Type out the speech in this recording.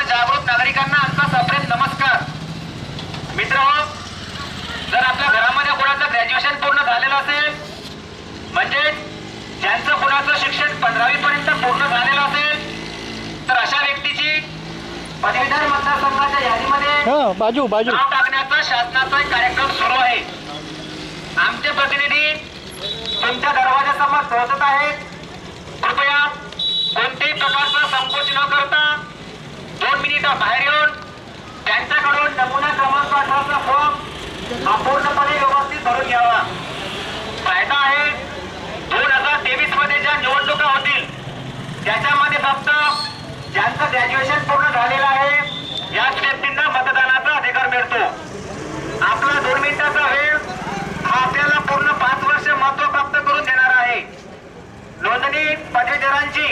नागरिकांना आमचा सप्रेम नमस्कार. मित्र जर आपल्या घरामध्ये कोणाचं ग्रॅज्युएशन पूर्ण झालेलं असेल म्हणजे ज्यांचं कुणाचं शिक्षण पंधरावी पर्यंत पूर्ण झालेलं असेल तर अशा व्यक्तीची पदवीधर मतदारसंघाच्या यादीमध्ये हा बाजू बाजू. नाव टाकण्याचा शासनाचा एक कार्यक्रम सुरू आहे. आमचे प्रतिनिधी तुमच्या दरवाजासमोर पोहोचत आहेत. न करता. दोन मिनिटं बाहेर येऊन त्यांच्याकडून नमुना क्रमांक अठराचा फॉर्म अपूर्णपणे व्यवस्थित भरून घ्यावा. फायदा आहे दोन हजार तेवीसमध्ये ज्या निवडणुका होतील त्याच्यामध्ये फक्त ज्यांचं ग्रॅज्युएशन पूर्ण झालेलं आहे याच व्यक्तींना मतदानाचा अधिकार मिळतो. आपला दोन मिनिटाचा वेळ हा आपल्याला पूर्ण पाच वर्ष महत्त्व प्राप्त करून देणार आहे. नोंदणी पदवीधरांची